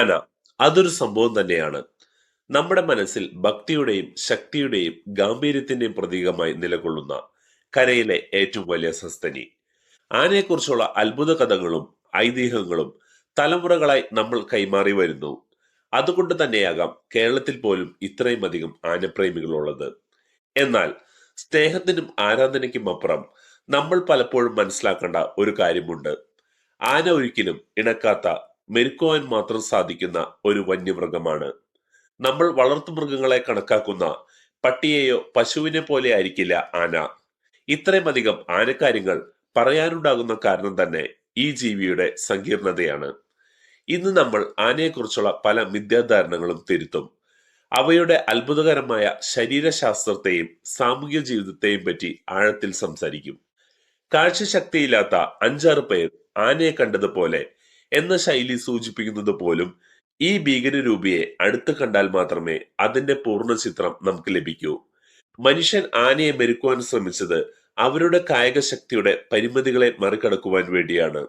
ആന അതൊരു സംഭവം തന്നെയാണ്. നമ്മുടെ മനസ്സിൽ ഭക്തിയുടെയും ശക്തിയുടെയും ഗാംഭീര്യത്തിന്റെയും പ്രതീകമായി നിലകൊള്ളുന്ന കരയിലെ ഏറ്റവും വലിയ സസ്തനി. ആനയെക്കുറിച്ചുള്ള അത്ഭുത കഥകളും ഐതിഹ്യങ്ങളും തലമുറകളായി നമ്മൾ കൈമാറി വരുന്നു. അതുകൊണ്ട് തന്നെയാകാം കേരളത്തിൽ പോലും ഇത്രയും അധികം ആനപ്രേമികളുള്ളത് എന്നാൽ സ്നേഹത്തിനും ആരാധനയ്ക്കും അപ്പുറം നമ്മൾ പലപ്പോഴും മനസ്സിലാക്കേണ്ട ഒരു കാര്യമുണ്ട്. ആന ഒരിക്കലും ഇണക്കാത്ത മെരുക്കുവാൻ മാത്രം സാധിക്കുന്ന ഒരു വന്യമൃഗമാണ്. നമ്മൾ വളർത്തുമൃഗങ്ങളെ കണക്കാക്കുന്ന പട്ടിയെയോ പശുവിനെ പോലെ ആയിരിക്കില്ല ആന. ഇത്രയുമധികം ആനക്കാര്യങ്ങൾ പറയാനുണ്ടാകുന്ന കാരണം തന്നെ ഈ ജീവിയുടെ സങ്കീർണതയാണ്. ഇന്ന് നമ്മൾ ആനയെക്കുറിച്ചുള്ള പല മിഥ്യാധാരണകളും തിരുത്തും. അവയുടെ അത്ഭുതകരമായ ശരീരശാസ്ത്രത്തെയും സാമൂഹ്യ ജീവിതത്തെയും പറ്റി ആഴത്തിൽ സംസാരിക്കും. കാഴ്ചശക്തിയില്ലാത്ത അഞ്ചാറ് പേർ ആനയെ കണ്ടതുപോലെ എന്ന ശൈലി സൂചിപ്പിക്കുന്നത് പോലും ഈ ഭീകരരൂപിയെ അടുത്ത് കണ്ടാൽ മാത്രമേ അതിന്റെ പൂർണ ചിത്രം നമുക്ക് ലഭിക്കൂ. മനുഷ്യൻ ആനയെ മെരുക്കുവാൻ ശ്രമിച്ചത് അവരുടെ കായിക ശക്തിയുടെ പരിമിതികളെ മറികടക്കുവാൻ വേണ്ടിയാണ്.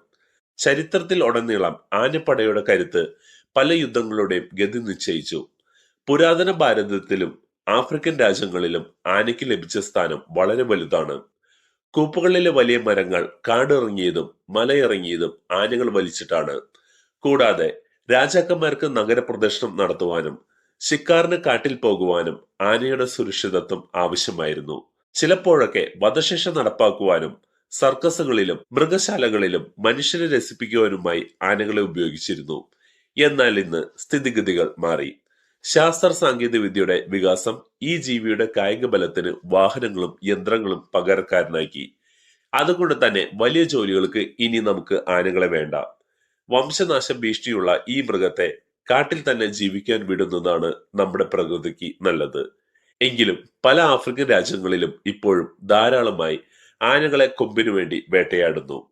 ചരിത്രത്തിൽ ഉടനീളം ആനപ്പടയുടെ കരുത്ത് പല യുദ്ധങ്ങളുടെയും ഗതി നിശ്ചയിച്ചു. പുരാതന ഭാരതത്തിലും ആഫ്രിക്കൻ രാജ്യങ്ങളിലും ആനയ്ക്ക് ലഭിച്ച സ്ഥാനം വളരെ വലുതാണ്. കൂപ്പുകളിലെ വലിയ മരങ്ങൾ കാടിറങ്ങിയതും മലയിറങ്ങിയതും ആനകൾ വലിച്ചിട്ടാണ്. കൂടാതെ രാജാക്കന്മാർക്ക് നഗരപ്രദർശനം നടത്തുവാനും ശിക്കാറിന് കാട്ടിൽ പോകുവാനും ആനയുടെ സുരക്ഷിതത്വം ആവശ്യമായിരുന്നു. ചിലപ്പോഴൊക്കെ വധശിക്ഷ നടപ്പാക്കുവാനും സർക്കസുകളിലും മൃഗശാലകളിലും മനുഷ്യരെ രസിപ്പിക്കുവാനുമായി ആനകളെ ഉപയോഗിച്ചിരുന്നു. എന്നാൽ ഇന്ന് സ്ഥിതിഗതികൾ മാറി. ശാസ്ത്ര സാങ്കേതിക വിദ്യയുടെ വികാസം ഈ ജീവിയുടെ കായിക ബലത്തിന് വാഹനങ്ങളും യന്ത്രങ്ങളും പകരക്കാരനാക്കി. അതുകൊണ്ട് തന്നെ വലിയ ജോലികൾക്ക് ഇനി നമുക്ക് ആനകളെ വേണ്ട. വംശനാശ ഭീഷണിയുള്ള ഈ മൃഗത്തെ കാട്ടിൽ തന്നെ ജീവിക്കാൻ വിടുന്നതാണ് നമ്മുടെ പ്രകൃതിക്ക് നല്ലത്. എങ്കിലും പല ആഫ്രിക്കൻ രാജ്യങ്ങളിലും ഇപ്പോഴും ധാരാളമായി ആനകളെ കൊമ്പിനു വേണ്ടി വേട്ടയാടുന്നു.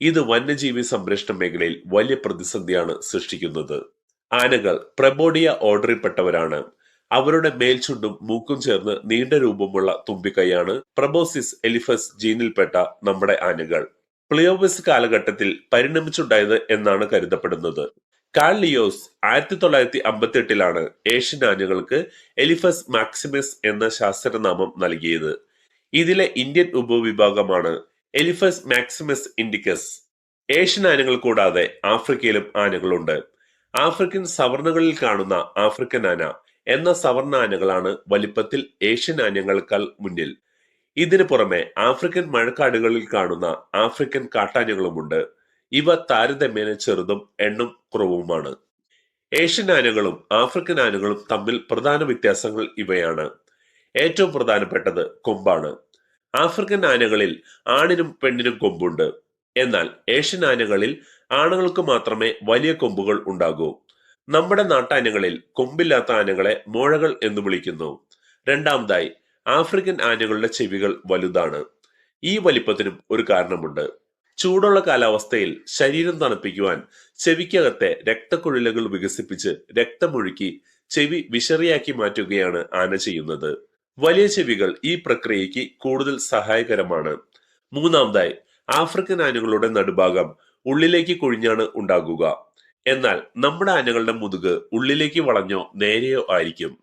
ഇത് വന്യജീവി സംരക്ഷണ മേഖലയിൽ വലിയ പ്രതിസന്ധിയാണ് സൃഷ്ടിക്കുന്നത്. ആനകൾ പ്രബോഡിയ ഓർഡറിൽപ്പെട്ടവരാണ്. അവരുടെ മേൽചുണ്ടും മൂക്കും ചേർന്ന് നീണ്ട രൂപമുള്ള തുമ്പിക്കൈയാണ് പ്രബോസിസ് എലിഫസ് ജീനിൽപ്പെട്ട നമ്മുടെ ആനകൾ. പ്ലിയോബസ് കാലഘട്ടത്തിൽ പരിണമിച്ചുണ്ടായത് എന്നാണ് കരുതപ്പെടുന്നത്. കാൾ ലിയോസ് ആയിരത്തി തൊള്ളായിരത്തി അമ്പത്തി എട്ടിലാണ് ഏഷ്യൻ ആനകൾക്ക് എലിഫസ് മാക്സിമസ് എന്ന ശാസ്ത്രനാമം നൽകിയത്. ഇതിലെ ഇന്ത്യൻ ഉപവിഭാഗമാണ് എലിഫസ് മാക്സിമസ് ഇൻഡിക്കസ്. ഏഷ്യൻ ആനകൾ കൂടാതെ ആഫ്രിക്കയിലും ആനകളുണ്ട്. ആഫ്രിക്കൻ സവർണകളിൽ കാണുന്ന ആഫ്രിക്കൻ ആന എന്ന സവർണ ആനകളാണ് വലിപ്പത്തിൽ ഏഷ്യൻ ആനകളെക്കാൾ മുന്നിൽ. ഇതിനു പുറമെ ആഫ്രിക്കൻ മഴക്കാടുകളിൽ കാണുന്ന ആഫ്രിക്കൻ കാട്ടാനകളുമുണ്ട്. ഇവ താരതമ്യേന ചെറുതും എണ്ണം കുറവുമാണ്. ഏഷ്യൻ ആനകളും ആഫ്രിക്കൻ ആനകളും തമ്മിൽ പ്രധാന വ്യത്യാസങ്ങൾ ഇവയാണ്. ഏറ്റവും പ്രധാനപ്പെട്ടത് കൊമ്പാണ്. ആഫ്രിക്കൻ ആനകളിൽ ആണിനും പെണ്ണിനും കൊമ്പുണ്ട്. എന്നാൽ ഏഷ്യൻ ആനകളിൽ ആണുങ്ങൾക്ക് മാത്രമേ വലിയ കൊമ്പുകൾ ഉണ്ടാകൂ. നമ്മുടെ നാട്ടാനകളിൽ കൊമ്പില്ലാത്ത ആനകളെ മോഴകൾ എന്ന് വിളിക്കുന്നു. രണ്ടാമതായി ആഫ്രിക്കൻ ആനകളുടെ ചെവികൾ വലുതാണ്. ഈ വലിപ്പത്തിനും ഒരു കാരണമുണ്ട്. ചൂടുള്ള കാലാവസ്ഥയിൽ ശരീരം തണുപ്പിക്കുവാൻ ചെവിക്കകത്തെ രക്തക്കുഴലുകൾ വികസിപ്പിച്ച് രക്തമൊഴുക്കി ചെവി വിഷറിയാക്കി മാറ്റുകയാണ് ആന ചെയ്യുന്നത്. വലിയ ചെവികൾ ഈ പ്രക്രിയയ്ക്ക് കൂടുതൽ സഹായകരമാണ്. മൂന്നാമതായി ആഫ്രിക്കൻ ആനകളുടെ നടുഭാഗം ഉള്ളിലേക്ക് കുഴിഞ്ഞാണ് ഉണ്ടാകുക. എന്നാൽ നമ്മുടെ ആനകളുടെ മുതുക് ഉള്ളിലേക്ക് വളഞ്ഞോ നേരെയോ ആയിരിക്കും.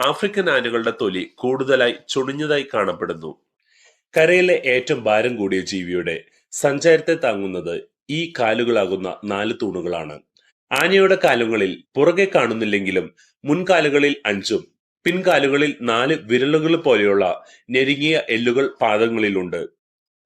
ആഫ്രിക്കൻ ആനകളുടെ തൊലി കൂടുതലായി ചുണിഞ്ഞതായി കാണപ്പെടുന്നു. കരയിലെ ഏറ്റവും ഭാരം കൂടിയ ജീവിയുടെ സഞ്ചാരത്തെ താങ്ങുന്നത് ഈ കാലുകളാകുന്ന നാല് തൂണുകളാണ്. ആനയുടെ കാലുകളിൽ പുറകെ കാണുന്നില്ലെങ്കിലും മുൻകാലുകളിൽ അഞ്ചും പിൻകാലുകളിൽ നാല് വിരലുകൾ പോലെയുള്ള ഞെരുങ്ങിയ എല്ലുകൾ പാദങ്ങളിലുണ്ട്.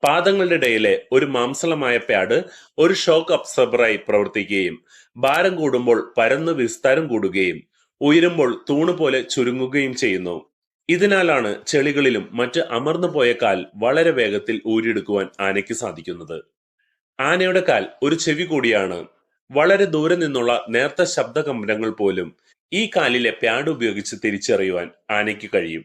പാദങ്ങളുടെ ഇടയിലെ ഒരു മാംസളമായ പാഡ് ഒരു ഷോക്ക് അബ്സർബറായി പ്രവർത്തിക്കുകയും ഭാരം കൂടുമ്പോൾ പരന്ന് വിസ്താരം കൂടുകയും ഉയരുമ്പോൾ തൂണ് പോലെ ചുരുങ്ങുകയും ചെയ്യുന്നു. ഇതിനാലാണ് ചെളികളിലും മറ്റ് അമർന്നു പോയ കാൽ വളരെ വേഗത്തിൽ ഊരിയെടുക്കുവാൻ ആനയ്ക്ക് സാധിക്കുന്നത്. ആനയുടെ കാൽ ഒരു ചെവി കൂടിയാണ്. വളരെ ദൂരെ നിന്നുള്ള നേർത്ത ശബ്ദ ശബ്ദകമ്പനങ്ങൾ പോലും ഈ കാലിലെ പാഡ് ഉപയോഗിച്ച് തിരിച്ചറിയുവാൻ ആനയ്ക്ക് കഴിയും.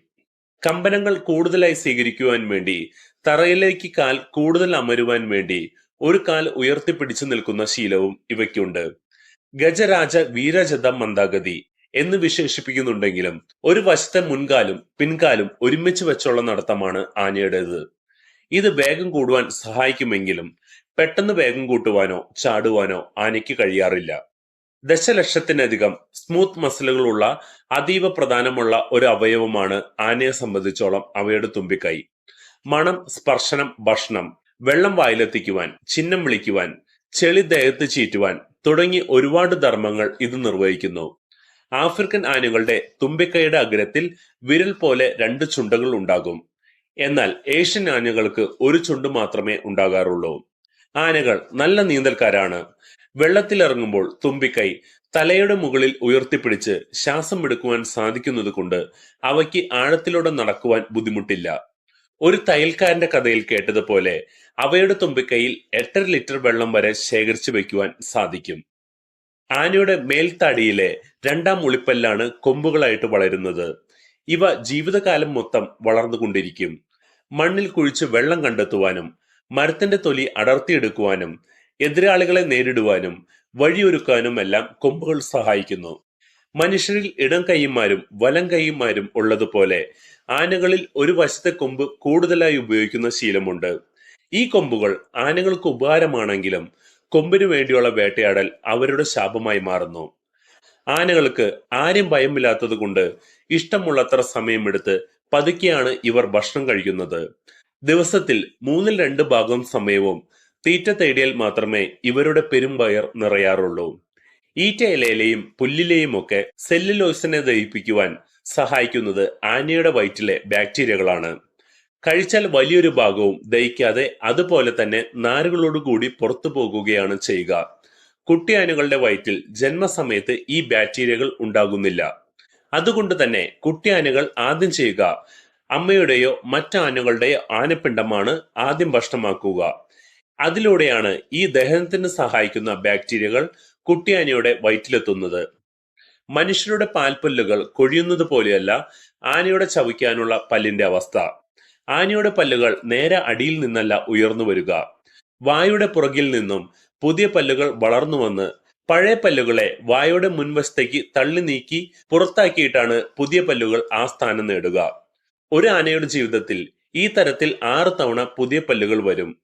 കമ്പനങ്ങൾ കൂടുതലായി സ്വീകരിക്കുവാൻ വേണ്ടി തറയിലേക്ക് കാൽ കൂടുതൽ അമരുവാൻ വേണ്ടി ഒരു കാൽ ഉയർത്തിപ്പിടിച്ചു നിൽക്കുന്ന ശീലവും ഇവയ്ക്കുണ്ട്. ഗജരാജ വീരജത മന്ദാഗതി എന്ന് വിശേഷിപ്പിക്കുന്നുണ്ടെങ്കിലും ഒരു വശത്തെ മുൻകാലും പിൻകാലും ഒരുമിച്ച് വെച്ചുള്ള നടത്തമാണ് ആനയുടേത്. ഇത് വേഗം കൂടുവാൻ സഹായിക്കുമെങ്കിലും പെട്ടെന്ന് വേഗം കൂട്ടുവാനോ ചാടുവാനോ ആനയ്ക്ക് കഴിയാറില്ല. ദശലക്ഷത്തിനധികം സ്മൂത്ത് മസിലുകളുള്ള അതീവ പ്രധാനമുള്ള ഒരു അവയവമാണ് ആനയെ സംബന്ധിച്ചോളം അവയുടെ തുമ്പിക്കൈ. മണം സ്പർശനം ഭക്ഷണം വെള്ളം വായിലെത്തിക്കുവാൻ ചിഹ്നം വിളിക്കുവാൻ ചെളി ദേഹത്ത് ചീറ്റുവാൻ തുടങ്ങി ഒരുപാട് ധർമ്മങ്ങൾ ഇത് നിർവഹിക്കുന്നു. ആഫ്രിക്കൻ ആനകളുടെ തുമ്പിക്കൈയുടെ അഗ്രത്തിൽ വിരൽ പോലെ രണ്ട് ചുണ്ടകൾ ഉണ്ടാകും. എന്നാൽ ഏഷ്യൻ ആനകൾക്ക് ഒരു ചുണ്ട് മാത്രമേ ഉണ്ടാകാറുള്ളൂ. ആനകൾ നല്ല നീന്തൽക്കാരാണ്. വെള്ളത്തിലിറങ്ങുമ്പോൾ തുമ്പിക്കൈ തലയുടെ മുകളിൽ ഉയർത്തിപ്പിടിച്ച് ശ്വാസം എടുക്കുവാൻ സാധിക്കുന്നത് കൊണ്ട് അവയ്ക്ക് ആഴത്തിലൂടെ നടക്കുവാൻ ബുദ്ധിമുട്ടില്ല. ഒരു തയ്യൽക്കാരന്റെ കഥയിൽ കേട്ടതുപോലെ അവയുടെ തുമ്പിക്കൈയിൽ എട്ടര ലിറ്റർ വെള്ളം വരെ ശേഖരിച്ചു വയ്ക്കുവാൻ സാധിക്കും. ആനയുടെ മേൽത്താടിയിലെ രണ്ടാം ഉളിപ്പല്ലാണ് കൊമ്പുകളായിട്ട് വളരുന്നത്. ഇവ ജീവിതകാലം മൊത്തം വളർന്നുകൊണ്ടിരിക്കും. മണ്ണിൽ കുഴിച്ച് വെള്ളം കണ്ടെത്തുവാനും മരത്തിന്റെ തൊലി അടർത്തിയെടുക്കുവാനും എതിരാളികളെ നേരിടുവാനും വഴിയൊരുക്കാനും എല്ലാം കൊമ്പുകൾ സഹായിക്കുന്നു. മനുഷ്യരിൽ ഇടം കൈമാരും വലം കൈമാരും ഉള്ളതുപോലെ ആനകളിൽ ഒരു വശത്തെ കൊമ്പ് കൂടുതലായി ഉപയോഗിക്കുന്ന ശീലമുണ്ട്. ഈ കൊമ്പുകൾ ആനകൾക്ക് ഉപകാരമാണെങ്കിലും കൊമ്പിനു വേണ്ടിയുള്ള വേട്ടയാടൽ അവരുടെ ശാപമായി മാറുന്നു. ആനകൾക്ക് ആരും ഭയമില്ലാത്തത് കൊണ്ട് ഇഷ്ടമുള്ളത്ര സമയമെടുത്ത് പതുക്കെയാണ് ഇവർ ഭക്ഷണം കഴിക്കുന്നത്. ദിവസത്തിൽ മൂന്നിൽ രണ്ട് ഭാഗം സമയവും തീറ്റ തേടിയാൽ മാത്രമേ ഇവരുടെ പെരുംവയർ നിറയാറുള്ളൂ. ഈറ്റ ഇലയിലെയും പുല്ലിലെയും ഒക്കെ സെല്ലുലോസിനെ ദഹിപ്പിക്കുവാൻ സഹായിക്കുന്നത് ആനയുടെ വയറ്റിലെ ബാക്ടീരിയകളാണ്. കഴിച്ചാൽ വലിയൊരു ഭാഗവും ദഹിക്കാതെ അതുപോലെ തന്നെ നാരുകളോടുകൂടി പുറത്തു പോകുകയാണ് ചെയ്യുക. കുട്ടിയാനകളുടെ വയറ്റിൽ ജന്മസമയത്ത് ഈ ബാക്ടീരിയകൾ ഉണ്ടാകുന്നില്ല. അതുകൊണ്ട് തന്നെ കുട്ടിയാനകൾ ആദ്യം ചെയ്യുക അമ്മയുടെയോ മറ്റാനകളുടെയോ ആനപ്പിണ്ടമാണ് ആദ്യം ഭക്ഷണമാക്കുക. അതിലൂടെയാണ് ഈ ദഹനത്തിന് സഹായിക്കുന്ന ബാക്ടീരിയകൾ കുട്ടിയാനയുടെ വയറ്റിലെത്തുന്നത്. മനുഷ്യരുടെ പാൽപ്പല്ലുകൾ കൊഴിയുന്നത് പോലെയല്ല ആനയുടെ ചവിക്കാനുള്ള പല്ലിന്റെ അവസ്ഥ. ആനയുടെ പല്ലുകൾ നേരെ അടിയിൽ നിന്നല്ല ഉയർന്നു വരിക. വായുടെ പുറകിൽ നിന്നും പുതിയ പല്ലുകൾ വളർന്നു വന്ന് പഴയ പല്ലുകളെ വായുടെ മുൻവശത്തേക്ക് തള്ളി നീക്കി പുറത്താക്കിയിട്ടാണ് പുതിയ പല്ലുകൾ ആ സ്ഥാനം നേടുക. ഒരു ആനയുടെ ജീവിതത്തിൽ ഈ തരത്തിൽ ആറ് തവണ പുതിയ പല്ലുകൾ വരും.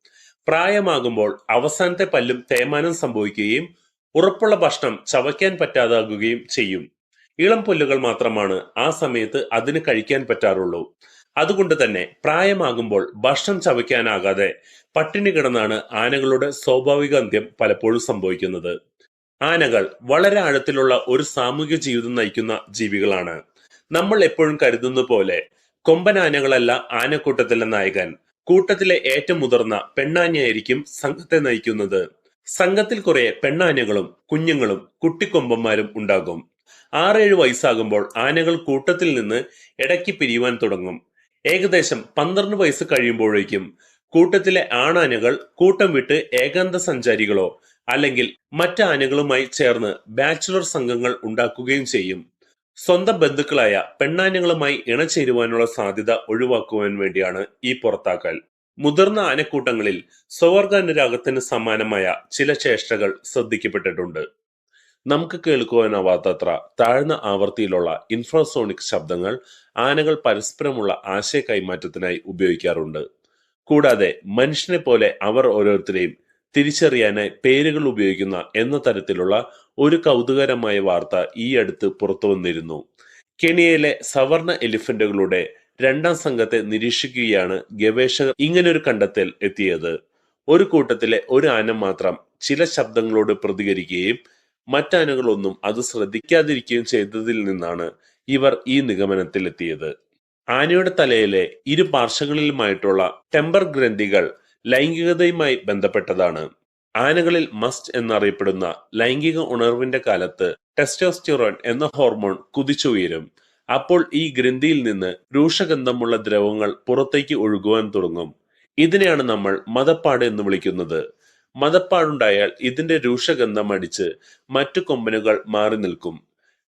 പ്രായമാകുമ്പോൾ അവസാനത്തെ പല്ലും തേമാനം സംഭവിക്കുകയും ഉറപ്പുള്ള ഭക്ഷണം ചവയ്ക്കാൻ പറ്റാതാകുകയും ചെയ്യും. ഇളം പുല്ലുകൾ മാത്രമാണ് ആ സമയത്ത് അതിന് കഴിക്കാൻ പറ്റാറുള്ളൂ. അതുകൊണ്ട് തന്നെ പ്രായമാകുമ്പോൾ ഭക്ഷണം ചവയ്ക്കാനാകാതെ പട്ടിണി കിടന്നാണ് ആനകളുടെ സ്വാഭാവിക അന്ത്യം പലപ്പോഴും സംഭവിക്കുന്നത്. ആനകൾ വളരെ ആഴത്തിലുള്ള ഒരു സാമൂഹിക ജീവിതം നയിക്കുന്ന ജീവികളാണ്. നമ്മൾ എപ്പോഴും കരുതുന്ന പോലെ കൊമ്പൻ ആനകളല്ല ആനക്കൂട്ടത്തിലെ നായകൻ. കൂട്ടത്തിലെ ഏറ്റവും മുതിർന്ന പെണ്ണാനയായിരിക്കും സംഘത്തെ നയിക്കുന്നത്. സംഘത്തിൽ കുറെ പെണ്ണാനകളും കുഞ്ഞുങ്ങളും കുട്ടിക്കൊമ്പന്മാരും ഉണ്ടാകും. ആറേഴ് വയസ്സാകുമ്പോൾ ആനകൾ കൂട്ടത്തിൽ നിന്ന് ഇടയ്ക്ക് പിരിയുവാൻ തുടങ്ങും. ഏകദേശം പന്ത്രണ്ട് വയസ്സ് കഴിയുമ്പോഴേക്കും കൂട്ടത്തിലെ ആണാനകൾ കൂട്ടം വിട്ട് ഏകാന്ത സഞ്ചാരികളോ അല്ലെങ്കിൽ മറ്റ് ആനകളുമായി ചേർന്ന് ബാച്ചുലർ സംഘങ്ങൾ ഉണ്ടാക്കുകയും ചെയ്യും. സ്വന്തം ബന്ധുക്കളായ പെണ്ണാനകളുമായി ഇണചേരുവാനുള്ള സാധ്യത ഒഴിവാക്കുവാൻ വേണ്ടിയാണ് ഈ പുറത്താക്കൽ. മുതിർന്ന ആനക്കൂട്ടങ്ങളിൽ സ്വവർഗാനുരാഗത്തിന് സമാനമായ ചില ചേഷ്ടകൾ ശ്രദ്ധിക്കപ്പെട്ടിട്ടുണ്ട്. നമുക്ക് കേൾക്കുവാനാവാത്തത്ര താഴ്ന്ന ആവൃത്തിയിലുള്ള ഇൻഫ്രാസോണിക് ശബ്ദങ്ങൾ ആനകൾ പരസ്പരമുള്ള ആശയ കൈമാറ്റത്തിനായി ഉപയോഗിക്കാറുണ്ട്. കൂടാതെ മനുഷ്യനെ പോലെ അവർ ഓരോരുത്തരെയും തിരിച്ചറിയാനായി പേരുകൾ ഉപയോഗിക്കുന്ന എന്ന തരത്തിലുള്ള ഒരു കൗതുകരമായ വാർത്ത ഈ അടുത്ത് പുറത്തു വന്നിരുന്നു കെനിയയിലെ സവർണ എലിഫന്റുകളുടെ രണ്ടാം സംഘത്തെ നിരീക്ഷിക്കുകയാണ് ഗവേഷകർ ഇങ്ങനൊരു കണ്ടെത്തൽ എത്തിയത്. ഒരു കൂട്ടത്തിലെ ഒരു ആന മാത്രം ചില ശബ്ദങ്ങളോട് പ്രതികരിക്കുകയും മറ്റാനകളൊന്നും അത് ശ്രദ്ധിക്കാതിരിക്കുകയും ചെയ്തതിൽ നിന്നാണ് ഇവർ ഈ നിഗമനത്തിലെത്തിയത്. ആനയുടെ തലയിലെ ഇരു പാർശ്വങ്ങളിലുമായിട്ടുള്ള ടെമ്പർ ഗ്രന്ഥികൾ ലൈംഗികതയുമായി ബന്ധപ്പെട്ടതാണ്. ആനകളിൽ മസ്റ്റ് എന്നറിയപ്പെടുന്ന ലൈംഗിക ഉണർവിന്റെ കാലത്ത് ടെസ്റ്റോസ്റ്റിറോൺ എന്ന ഹോർമോൺ കുതിച്ചുയരും. അപ്പോൾ ഈ ഗ്രന്ഥിയിൽ നിന്ന് രൂക്ഷഗന്ധമുള്ള ദ്രവങ്ങൾ പുറത്തേക്ക് ഒഴുകുവാൻ തുടങ്ങും. ഇതിനെയാണ് നമ്മൾ മതപ്പാട് എന്ന് വിളിക്കുന്നത്. മതപ്പാടുണ്ടായാൽ ഇതിന്റെ രൂക്ഷഗന്ധം അടിച്ച് മറ്റു കൊമ്പനുകൾ മാറി നിൽക്കും.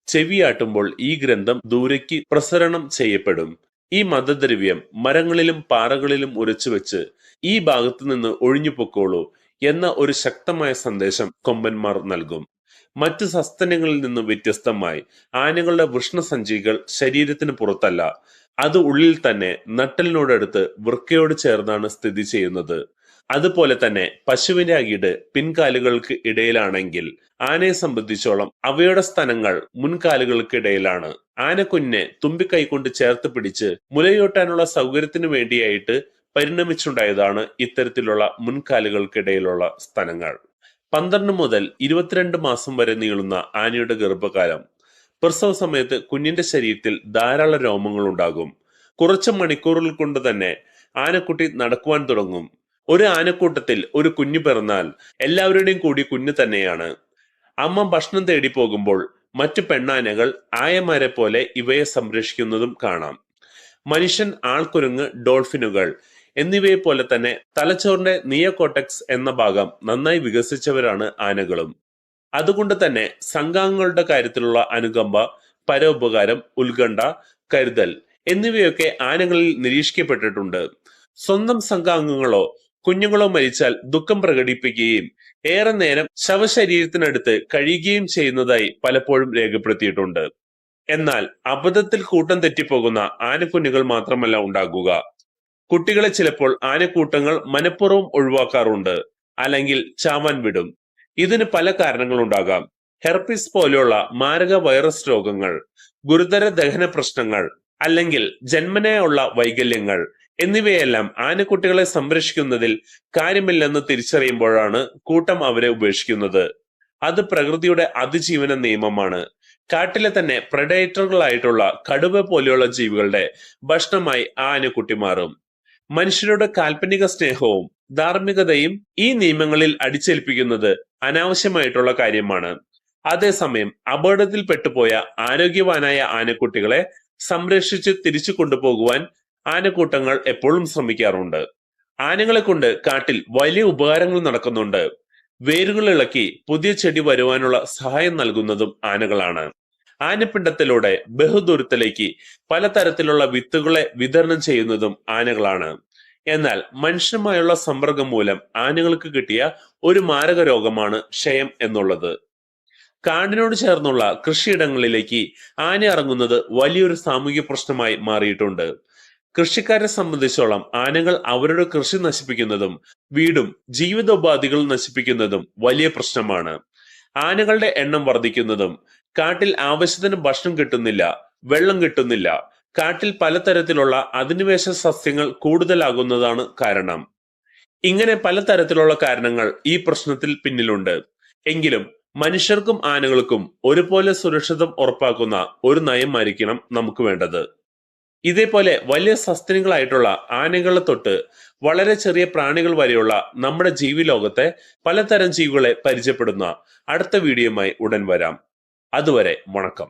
ചെവിയാട്ടുമ്പോൾ ഈ ഗ്രന്ഥം ദൂരയ്ക്ക് പ്രസരണം ചെയ്യപ്പെടും. ഈ മതദ്രവ്യം മരങ്ങളിലും പാറകളിലും ഉരച്ചു വെച്ച് ഈ ഭാഗത്തു നിന്ന് ഒഴിഞ്ഞു പൊക്കോളൂ എന്ന ഒരു ശക്തമായ സന്ദേശം കൊമ്പന്മാർ നൽകും. മറ്റു സസ്തനങ്ങളിൽ നിന്നും വ്യത്യസ്തമായി. ആനകളുടെ വൃഷ്ണസഞ്ചികൾ ശരീരത്തിന് പുറത്തല്ല. അത് ഉള്ളിൽ തന്നെ നട്ടലിനോടടുത്ത് വൃക്കയോട് ചേർന്നാണ് സ്ഥിതി ചെയ്യുന്നത്. അതുപോലെ തന്നെ പശുവിന്റെ അകിട് പിൻകാലുകൾക്ക് ഇടയിലാണെങ്കിൽ ആനയെ സംബന്ധിച്ചോളം അവയുടെ സ്ഥലങ്ങൾ മുൻകാലുകൾക്ക് ഇടയിലാണ്. തുമ്പിക്കൈ കൊണ്ട് ചേർത്ത് പിടിച്ച് മുലയൂട്ടാനുള്ള സൗകര്യത്തിന് വേണ്ടിയായിട്ട് പരിണമിച്ചുണ്ടായതാണ് ഇത്തരത്തിലുള്ള മുൻകാലുകൾക്കിടയിലുള്ള സ്ഥലങ്ങൾ പന്ത്രണ്ട് മുതൽ ഇരുപത്തിരണ്ട് മാസം വരെ നീളുന്ന ആനയുടെ ഗർഭകാലം. പ്രസവ സമയത്ത് കുഞ്ഞിന്റെ ശരീരത്തിൽ ധാരാളം രോമങ്ങൾ ഉണ്ടാകും. കുറച്ച് മണിക്കൂറുകൾ കൊണ്ട് തന്നെ ആനക്കുട്ടി നടക്കുവാൻ തുടങ്ങും. ഒരു ആനക്കൂട്ടത്തിൽ ഒരു കുഞ്ഞു പിറന്നാൽ എല്ലാവരുടെയും കൂടി കുഞ്ഞു തന്നെയാണ്. അമ്മ ഭക്ഷണം തേടി പോകുമ്പോൾ മറ്റു പെണ്ണാനകൾ ആയമാരെ പോലെ ഇവയെ സംരക്ഷിക്കുന്നതും കാണാം. മനുഷ്യൻ ആൾക്കുരങ്ങ് ഡോൾഫിനുകൾ. എന്നിവയെ പോലെ തന്നെ തലച്ചോറിന്റെ നിയകോട്ടക്സ് എന്ന ഭാഗം നന്നായി വികസിച്ചവരാണ് ആനകളും. അതുകൊണ്ട് തന്നെ സംഘാംഗങ്ങളുടെ കാര്യത്തിലുള്ള അനുകമ്പ പരോപകാരം ഉത്കണ്ഠ കരുതൽ എന്നിവയൊക്കെ ആനകളിൽ നിരീക്ഷിക്കപ്പെട്ടിട്ടുണ്ട്. സ്വന്തം സംഘാംഗങ്ങളോ കുഞ്ഞുങ്ങളോ മരിച്ചാൽ ദുഃഖം പ്രകടിപ്പിക്കുകയും ഏറെ നേരം ശവശരീരത്തിനടുത്ത് കഴിയുകയും ചെയ്യുന്നതായി പലപ്പോഴും രേഖപ്പെടുത്തിയിട്ടുണ്ട്. എന്നാൽ അബദ്ധത്തിൽ കൂട്ടം തെറ്റിപ്പോകുന്ന ആനക്കുഞ്ഞുങ്ങൾ മാത്രമല്ല ഉണ്ടാകുക. കുട്ടികളെ ചിലപ്പോൾ ആനക്കൂട്ടങ്ങൾ മനഃപൂർവം ഒഴിവാക്കാറുണ്ട് അല്ലെങ്കിൽ ചാവാൻ വിടും. ഇതിന് പല കാരണങ്ങളുണ്ടാകാം. ഹെർപ്പിസ് പോലെയുള്ള മാരക വൈറസ് രോഗങ്ങൾ ഗുരുതര ദഹന പ്രശ്നങ്ങൾ അല്ലെങ്കിൽ ജന്മനയുള്ള വൈകല്യങ്ങൾ എന്നിവയെല്ലാം ആനക്കുട്ടികളെ സംരക്ഷിക്കുന്നതിൽ കാര്യമില്ലെന്ന് തിരിച്ചറിയുമ്പോഴാണ് കൂട്ടം അവരെ ഉപേക്ഷിക്കുന്നത്. അത് പ്രകൃതിയുടെ അതിജീവന നിയമമാണ്. കാട്ടിലെ തന്നെ പ്രഡേറ്ററുകളായിട്ടുള്ള കടുവ പോലെയുള്ള ജീവികളുടെ ഭക്ഷണമായി ആനക്കുട്ടി മാറും. മനുഷ്യരുടെ കാൽപ്പനിക സ്നേഹവും ധാർമ്മികതയും ഈ നിയമങ്ങളിൽ അടിച്ചേൽപ്പിക്കുന്നത് അനാവശ്യമായിട്ടുള്ള കാര്യമാണ്. അതേസമയം അപകടത്തിൽ പെട്ടുപോയ ആരോഗ്യവാനായ ആനക്കുട്ടികളെ സംരക്ഷിച്ച് തിരിച്ചു കൊണ്ടുപോകുവാൻ ആനക്കൂട്ടങ്ങൾ എപ്പോഴും ശ്രമിക്കാറുണ്ട്. ആനകളെ കൊണ്ട് കാട്ടിൽ വലിയ ഉപകാരങ്ങൾ നടക്കുന്നുണ്ട്. വേരുകൾ ഇളക്കി പുതിയ ചെടി വരുവാനുള്ള സഹായം നൽകുന്നതും ആനകളാണ്. ആനപ്പിണ്ടത്തിലൂടെ ബഹുദൂരത്തിലേക്ക് പലതരത്തിലുള്ള വിത്തുകളെ വിതരണം ചെയ്യുന്നതും ആനകളാണ്. എന്നാൽ മനുഷ്യനുമായുള്ള സമ്പർക്കം മൂലം ആനകൾക്ക് കിട്ടിയ ഒരു മാരക രോഗമാണ് ക്ഷയം എന്നുള്ളത്. കാടിനോട് ചേർന്നുള്ള കൃഷിയിടങ്ങളിലേക്ക് ആന ഇറങ്ങുന്നത് വലിയൊരു സാമൂഹ്യ പ്രശ്നമായി മാറിയിട്ടുണ്ട്. കൃഷിക്കാരെ സംബന്ധിച്ചോളം ആനകൾ അവരുടെ കൃഷി നശിപ്പിക്കുന്നതും വീടും ജീവിതോപാധികൾ നശിപ്പിക്കുന്നതും വലിയ പ്രശ്നമാണ്. ആനകളുടെ എണ്ണം വർദ്ധിക്കുന്നതും കാട്ടിൽ ആവശ്യത്തിന് ഭക്ഷണം കിട്ടുന്നില്ല വെള്ളം കിട്ടുന്നില്ല. കാട്ടിൽ പലതരത്തിലുള്ള അധിനിവേശ സസ്യങ്ങൾ കൂടുതലാകുന്നതാണ് കാരണം. ഇങ്ങനെ പലതരത്തിലുള്ള കാരണങ്ങൾ ഈ പ്രശ്നത്തിൽ പിന്നിലുണ്ട്. എങ്കിലും മനുഷ്യർക്കും ആനകൾക്കും ഒരുപോലെ സുരക്ഷിതം ഉറപ്പാക്കുന്ന ഒരു നയം നയമായിരിക്കണം നമുക്ക് വേണ്ടത്. ഇതേപോലെ വലിയ സസ്തനികളായിട്ടുള്ള ആനകളെ തൊട്ട് വളരെ ചെറിയ പ്രാണികൾ വരെയുള്ള നമ്മുടെ ജീവി ലോകത്തെ പലതരം ജീവികളെ പരിചയപ്പെടുന്ന അടുത്ത വീഡിയോയുമായി ഉടൻ വരാം. അതുവരെ വണക്കം